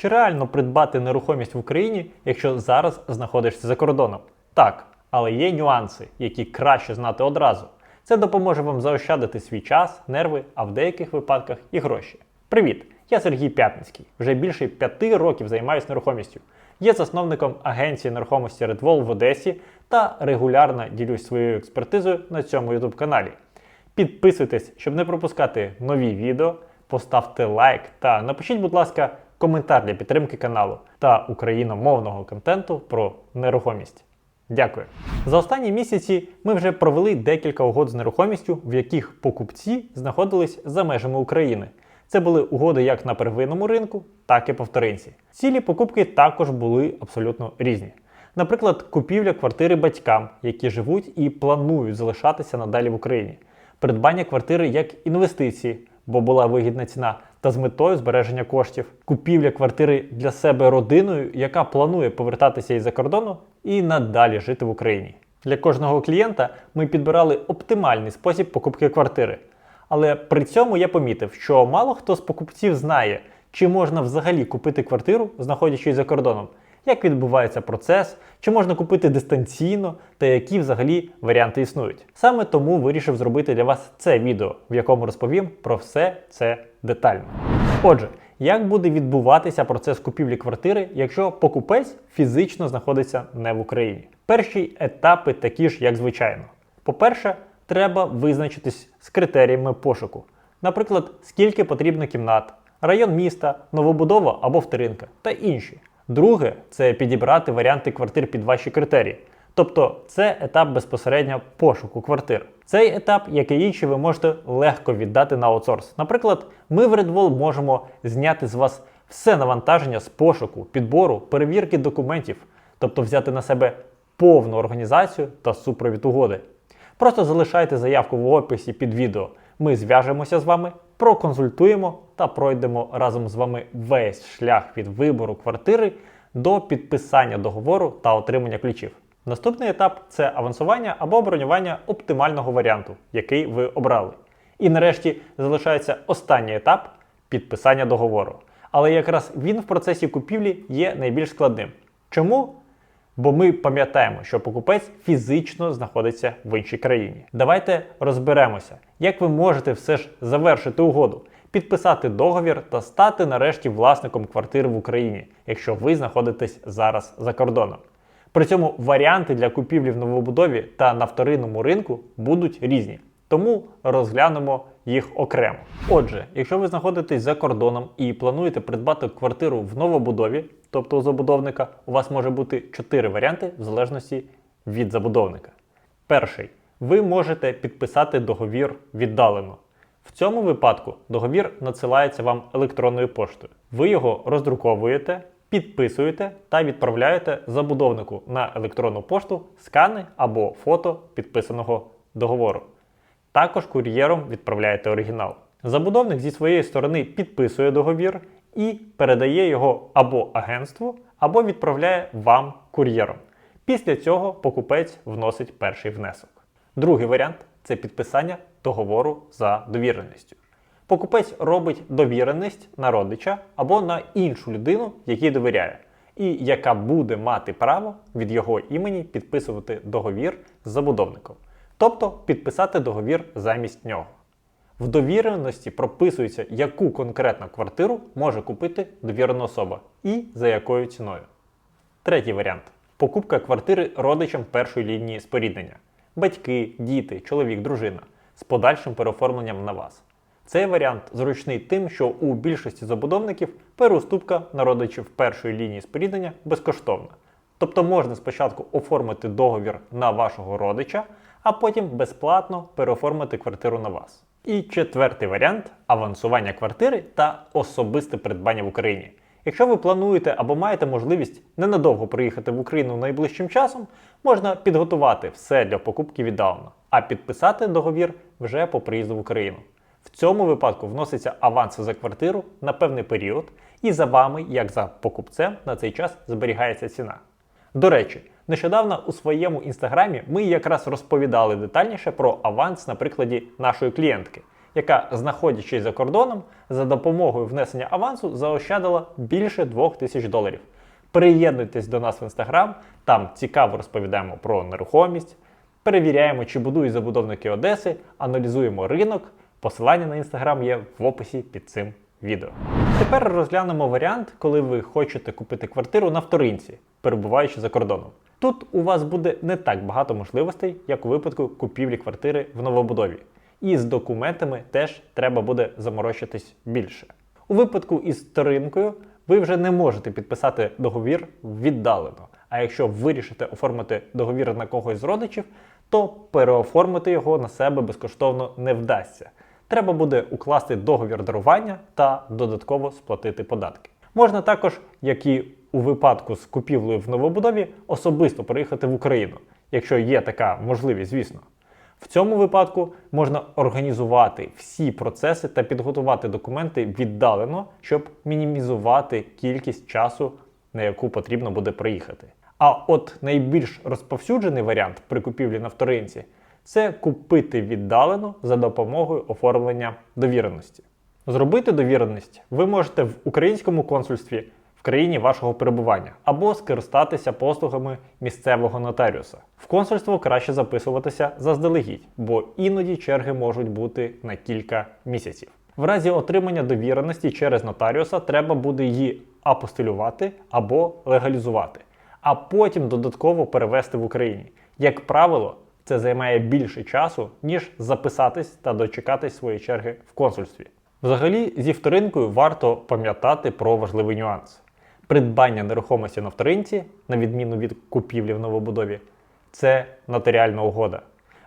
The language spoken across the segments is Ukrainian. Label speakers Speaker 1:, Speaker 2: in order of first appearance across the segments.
Speaker 1: Чи реально придбати нерухомість в Україні, якщо зараз знаходишся за кордоном? Так, але є нюанси, які краще знати одразу. Це допоможе вам заощадити свій час, нерви, а в деяких випадках і гроші. Привіт! Я Сергій Пятницький. Вже більше п'яти років займаюся нерухомістю. Є засновником агенції нерухомості Redwall в Одесі та регулярно ділюсь своєю експертизою на цьому YouTube каналі. Підписуйтесь, щоб не пропускати нові відео, поставте лайк та напишіть, будь ласка, коментар для підтримки каналу та україномовного контенту про нерухомість. Дякую. За останні місяці ми вже провели декілька угод з нерухомістю, в яких покупці знаходились за межами України. Це були угоди як на первинному ринку, так і по вторинці. Цілі покупки також були абсолютно різні. Наприклад, купівля квартири батькам, які живуть і планують залишатися надалі в Україні, придбання квартири як інвестиції, бо була вигідна ціна, та з метою збереження коштів, купівля квартири для себе родиною, яка планує повертатися із-за кордону і надалі жити в Україні. Для кожного клієнта ми підбирали оптимальний спосіб покупки квартири. Але при цьому я помітив, що мало хто з покупців знає, чи можна взагалі купити квартиру, знаходячись за кордоном, як відбувається процес, чи можна купити дистанційно та які взагалі варіанти існують. Саме тому вирішив зробити для вас це відео, в якому розповім про все це детально. Отже, як буде відбуватися процес купівлі квартири, якщо покупець фізично знаходиться не в Україні? Перші етапи такі ж, як звичайно. По-перше, треба визначитись з критеріями пошуку. Наприклад, скільки потрібно кімнат, район міста, новобудова або вторинка та інші. Друге це підібрати варіанти квартир під ваші критерії. Тобто це етап безпосередньо пошуку квартир. Цей етап, як і інші, ви можете легко віддати на аутсорс. Наприклад, ми в Redwall можемо зняти з вас все навантаження з пошуку, підбору, перевірки документів, тобто взяти на себе повну організацію та супровід угоди. Просто залишайте заявку в описі під відео. Ми зв'яжемося з вами, проконсультуємо та пройдемо разом з вами весь шлях від вибору квартири до підписання договору та отримання ключів. Наступний етап це авансування або бронювання оптимального варіанту, який ви обрали. І нарешті залишається останній етап підписання договору. Але якраз він в процесі купівлі є найбільш складним. Чому? Бо ми пам'ятаємо, що покупець фізично знаходиться в іншій країні. Давайте розберемося, як ви можете все ж завершити угоду, підписати договір та стати нарешті власником квартири в Україні, якщо ви знаходитесь зараз за кордоном. При цьому варіанти для купівлі в новобудові та на вторинному ринку будуть різні. Тому розглянемо їх окремо. Отже, якщо ви знаходитесь за кордоном і плануєте придбати квартиру в новобудові, тобто у забудовника, у вас може бути чотири варіанти в залежності від забудовника. Перший. Ви можете підписати договір віддалено. В цьому випадку договір надсилається вам електронною поштою. Ви його роздруковуєте, підписуєте та відправляєте забудовнику на електронну пошту скани або фото підписаного договору. Також кур'єром відправляєте оригінал. Забудовник зі своєї сторони підписує договір і передає його або агентству, або відправляє вам кур'єром. Після цього покупець вносить перший внесок. Другий варіант це підписання договору за довіреністю. Покупець робить довіреність на родича або на іншу людину, якій довіряє, і яка буде мати право від його імені підписувати договір з забудовником, тобто підписати договір замість нього. В довіреності прописується, яку конкретну квартиру може купити довірена особа і за якою ціною. Третій варіант покупка квартири родичам першої лінії споріднення: батьки, діти, чоловік, дружина з подальшим переоформленням на вас. Цей варіант зручний тим, що у більшості забудовників переуступка на родичів першої лінії споріднення безкоштовна. Тобто можна спочатку оформити договір на вашого родича, а потім безплатно переоформити квартиру на вас. І четвертий варіант авансування квартири та особисте придбання в Україні. Якщо ви плануєте або маєте можливість ненадовго приїхати в Україну найближчим часом, можна підготувати все для покупки віддалено, а підписати договір вже по приїзду в Україну. В цьому випадку вноситься аванс за квартиру на певний період, і за вами, як за покупцем, на цей час зберігається ціна. До речі, нещодавно у своєму інстаграмі ми якраз розповідали детальніше про аванс на прикладі нашої клієнтки, яка, знаходячись за кордоном, за допомогою внесення авансу заощадила більше 2000 доларів. Приєднуйтесь до нас в інстаграм, там цікаво розповідаємо про нерухомість, перевіряємо, чи будують забудовники Одеси, аналізуємо ринок. Посилання на інстаграм є в описі під цим відео. Тепер розглянемо варіант, коли ви хочете купити квартиру на вторинці, перебуваючи за кордоном. Тут у вас буде не так багато можливостей, як у випадку купівлі квартири в новобудові. І з документами теж треба буде заморочитись більше. У випадку із вторинкою ви вже не можете підписати договір віддалено. А якщо вирішите оформити договір на когось з родичів, то переоформити його на себе безкоштовно не вдасться. Треба буде укласти договір дарування та додатково сплатити податки. Можна також, як і у випадку з купівлею в новобудові, особисто приїхати в Україну, якщо є така можливість, звісно. В цьому випадку можна організувати всі процеси та підготувати документи віддалено, щоб мінімізувати кількість часу, на яку потрібно буде приїхати. А от найбільш розповсюджений варіант при купівлі на вторинці це купити віддалено за допомогою оформлення довіреності. Зробити довіреність ви можете в українському консульстві в країні вашого перебування або скористатися послугами місцевого нотаріуса. В консульство краще записуватися заздалегідь, бо іноді черги можуть бути на кілька місяців. В разі отримання довіреності через нотаріуса треба буде її апостилювати або легалізувати, а потім додатково перевести в Україні. Як правило, це займає більше часу, ніж записатись та дочекатись своєї черги в консульстві. Взагалі, зі вторинкою варто пам'ятати про важливий нюанс. Придбання нерухомості на вторинці, на відміну від купівлі в новобудові, це нотаріальна угода.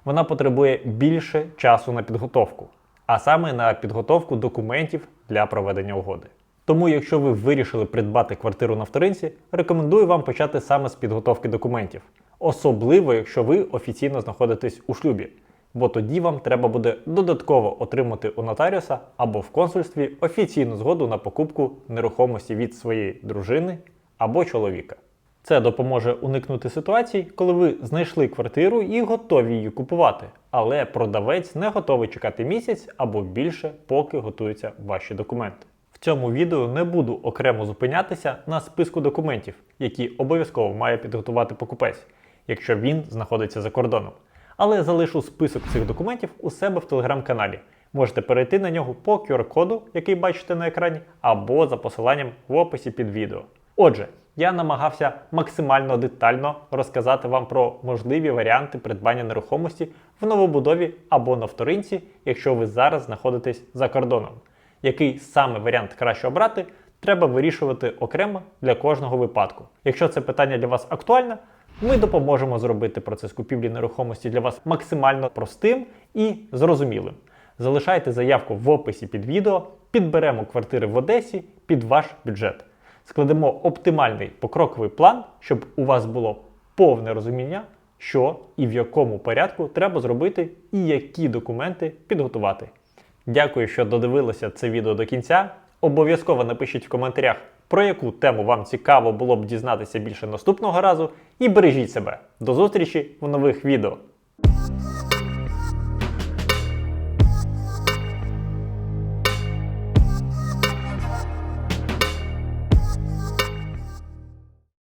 Speaker 1: Вона потребує більше часу на підготовку, а саме на підготовку документів для проведення угоди. Тому, якщо ви вирішили придбати квартиру на вторинці, рекомендую вам почати саме з підготовки документів, особливо якщо ви офіційно знаходитесь у шлюбі, бо тоді вам треба буде додатково отримати у нотаріуса або в консульстві офіційну згоду на покупку нерухомості від своєї дружини або чоловіка. Це допоможе уникнути ситуацій, коли ви знайшли квартиру і готові її купувати, але продавець не готовий чекати місяць або більше, поки готуються ваші документи. В цьому відео не буду окремо зупинятися на списку документів, які обов'язково має підготувати покупець, якщо він знаходиться за кордоном. Але залишу список цих документів у себе в телеграм-каналі. Можете перейти на нього по QR-коду, який бачите на екрані, або за посиланням в описі під відео. Отже, я намагався максимально детально розказати вам про можливі варіанти придбання нерухомості в новобудові або на вторинці, якщо ви зараз знаходитесь за кордоном. Який саме варіант краще обрати, треба вирішувати окремо для кожного випадку. Якщо це питання для вас актуальне, ми допоможемо зробити процес купівлі нерухомості для вас максимально простим і зрозумілим. Залишайте заявку в описі під відео, підберемо квартири в Одесі під ваш бюджет. Складемо оптимальний покроковий план, щоб у вас було повне розуміння, що і в якому порядку треба зробити, і які документи підготувати. Дякую, що додивилися це відео до кінця. Обов'язково напишіть в коментарях, про яку тему вам цікаво було б дізнатися більше наступного разу. І бережіть себе. До зустрічі в нових відео.